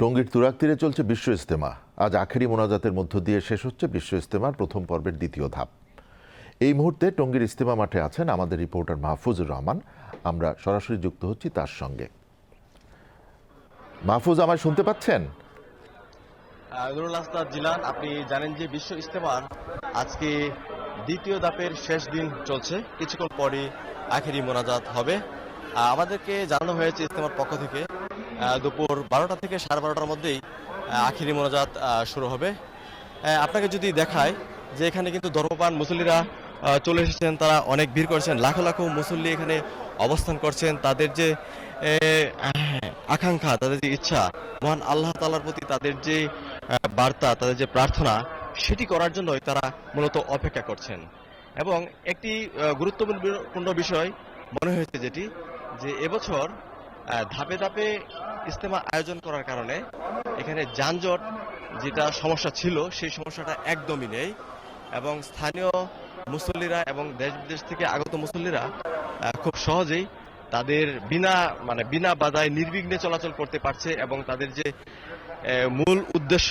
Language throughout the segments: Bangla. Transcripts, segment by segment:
টঙ্গীর তুরাক তীরে চলছে বিশ্ব ইস্তেমা আজ আখেরি মোনাজাতের মধ্য দিয়ে শেষ হচ্ছে বিশ্ব ইস্তেমার প্রথম পর্বের দ্বিতীয় ধাপ। এই মুহূর্তে টঙ্গীর ইস্তেমা মাঠে আছেন আমাদের রিপোর্টার মাহফুজুর রহমান। আমরা সরাসরি যুক্ত হচ্ছি তার সঙ্গে। মাহফুজ, আমায় শুনতে পাচ্ছেন? জিলান, আপনি জানেন যে বিশ্ব ইস্তেমার আজকে দ্বিতীয় ধাপের শেষ দিন চলছে। কিছুক্ষণ পরে আখেরি মোনাজাত হবে। আমাদেরকে জানানো হয়েছে ইস্তেমার পক্ষ থেকে দুপুর বারোটা থেকে সাড়ে বারোটার মধ্যেই আখেরি মোনাজাত শুরু হবে। আপনাকে যদি দেখায় যে এখানে কিন্তু ধর্মপান মুসল্লিরা চলে এসেছেন, তারা অনেক ভিড় করেছেন, লাখো লাখো মুসল্লি এখানে অবস্থান করছেন, তাদের যে আকাঙ্ক্ষা, তাদের যে ইচ্ছা, মহান আল্লাহ তালার প্রতি তাদের যে বার্তা, তাদের যে প্রার্থনা, সেটি করার জন্যই তারা মূলত অপেক্ষা করছেন। এবং একটি গুরুত্বপূর্ণ বিষয় মনে হয়েছে যেটি, যে এবছর ধাপে ধাপে ইস্তেমা আয়োজন করার কারণে এখানে যানজট যেটা সমস্যা ছিল, সেই সমস্যাটা একদমই নেই। এবং স্থানীয় মুসল্লিরা এবং দেশ বিদেশ থেকে আগত মুসল্লিরা খুব সহজেই তাদের বিনা মানে বিনা বাধায় নির্বিঘ্নে চলাচল করতে পারছে এবং তাদের যে মূল উদ্দেশ্য,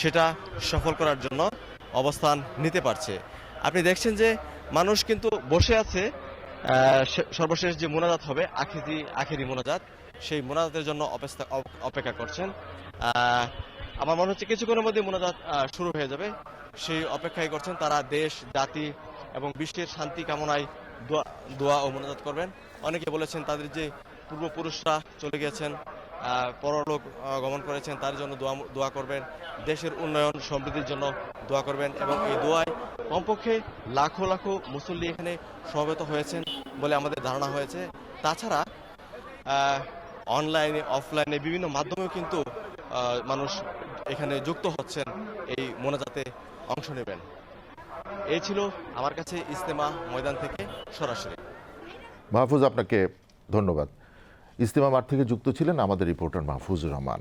সেটা সফল করার জন্য অবস্থান নিতে পারছে। আপনি দেখছেন যে মানুষ কিন্তু বসে আছে সর্বশেষ যে মোনাজাত হবে আখেরি আখেরি মোনাজাত সেই মোনাজাতের জন্য অপেক্ষা করছেন। আমার মনে হচ্ছে কিছুক্ষণের মধ্যে মোনাজাত শুরু হয়ে যাবে। সেই অপেক্ষায় করছেন তারা দেশ, জাতি এবং বিশ্বের শান্তি কামনায় দোয়া ও মোনাজাত করবেন। অনেকে বলেছেন তাদের যে পূর্বপুরুষরা চলে গেছেন পরলোক গমন করেছেন, তার জন্য দোয়া দোয়া করবেন। দেশের উন্নয়ন, সমৃদ্ধির জন্য দোয়া করবেন এবং এই দোয়ায় কমপক্ষে লাখো লাখো মুসল্লি এখানে সমবেত হয়েছেন বলে আমাদের ধারণা হয়েছে। তাছাড়া অনলাইনে, অফলাইনে বিভিন্ন মাধ্যমেও কিন্তু মানুষ এখানে যুক্ত হচ্ছেন, এই মোনাজাতে অংশ নেবেন। এই ছিল আমার কাছে ইস্তেমা ময়দান থেকে সরাসরি। মাহফুজ, আপনাকে ধন্যবাদ। ইস্তেমা মাঠ থেকে যুক্ত ছিলেন আমাদের রিপোর্টার মাহফুজ রহমান।